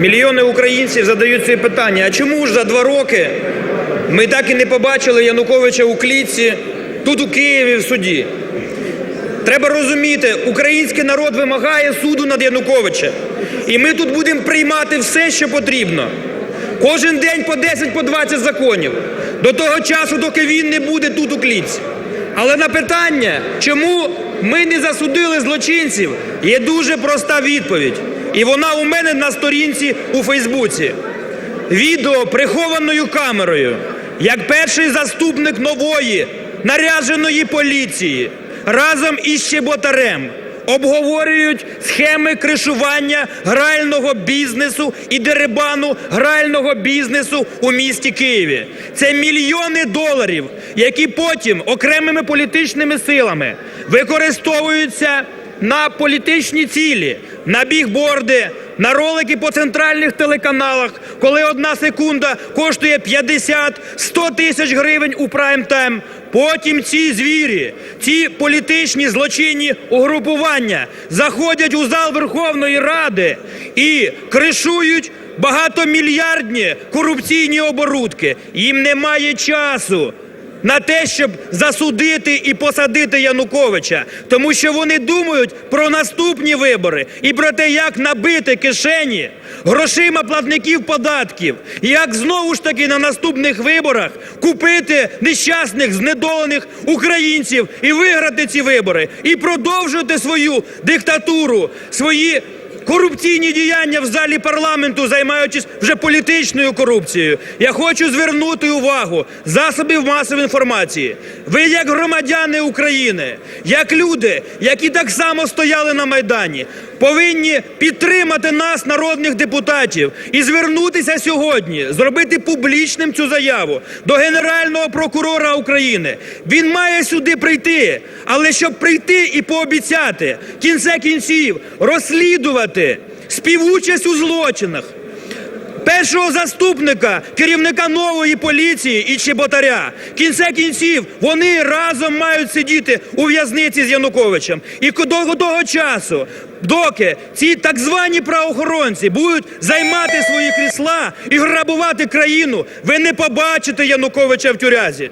Мільйони українців задають собі питання, а чому ж за два роки ми так і не побачили Януковича у клітці тут у Києві в суді? Треба розуміти, український народ вимагає суду над Януковичем. І ми тут будемо приймати все, що потрібно. Кожен день по 10, по 20 законів. До того часу, доки він не буде тут у клітці. Але на питання, чому ми не засудили злочинців, є дуже проста відповідь. І вона у мене на сторінці у Фейсбуці. Відео прихованою камерою, як перший заступник нової наряженої поліції разом із Щеботарем обговорюють схеми кришування грального бізнесу і дерибану грального бізнесу у місті Києві. Це мільйони доларів, які потім окремими політичними силами використовуються на політичні цілі, на бігборди, на ролики по центральних телеканалах, коли одна секунда коштує 50-100 тисяч гривень у прайм-тайм. Потім ці звірі, ці політичні злочинні угрупування заходять у зал Верховної Ради і кришують багатомільярдні корупційні оборудки. Їм немає часу на те, щоб засудити і посадити Януковича, тому що вони думають про наступні вибори і про те, як набити кишені грошима платників податків, як знову ж таки на наступних виборах купити нещасних знедолених українців і виграти ці вибори, і продовжувати свою диктатуру, свої корупційні діяння в залі парламенту, займаючись вже політичною корупцією. Я хочу звернути увагу засобів масової інформації. Ви, як громадяни України, як люди, які так само стояли на Майдані, повинні підтримати нас, народних депутатів, і звернутися сьогодні, зробити публічним цю заяву до Генерального прокурора України. Він має сюди прийти, але щоб прийти і пообіцяти кінце кінців розслідувати співучасть у злочинах. Першого заступника керівника нової поліції і Чеботаря. Кінце кінців вони разом мають сидіти у в'язниці з Януковичем. І до того часу, доки ці так звані правоохоронці будуть займати свої крісла і грабувати країну, ви не побачите Януковича в тюрязі.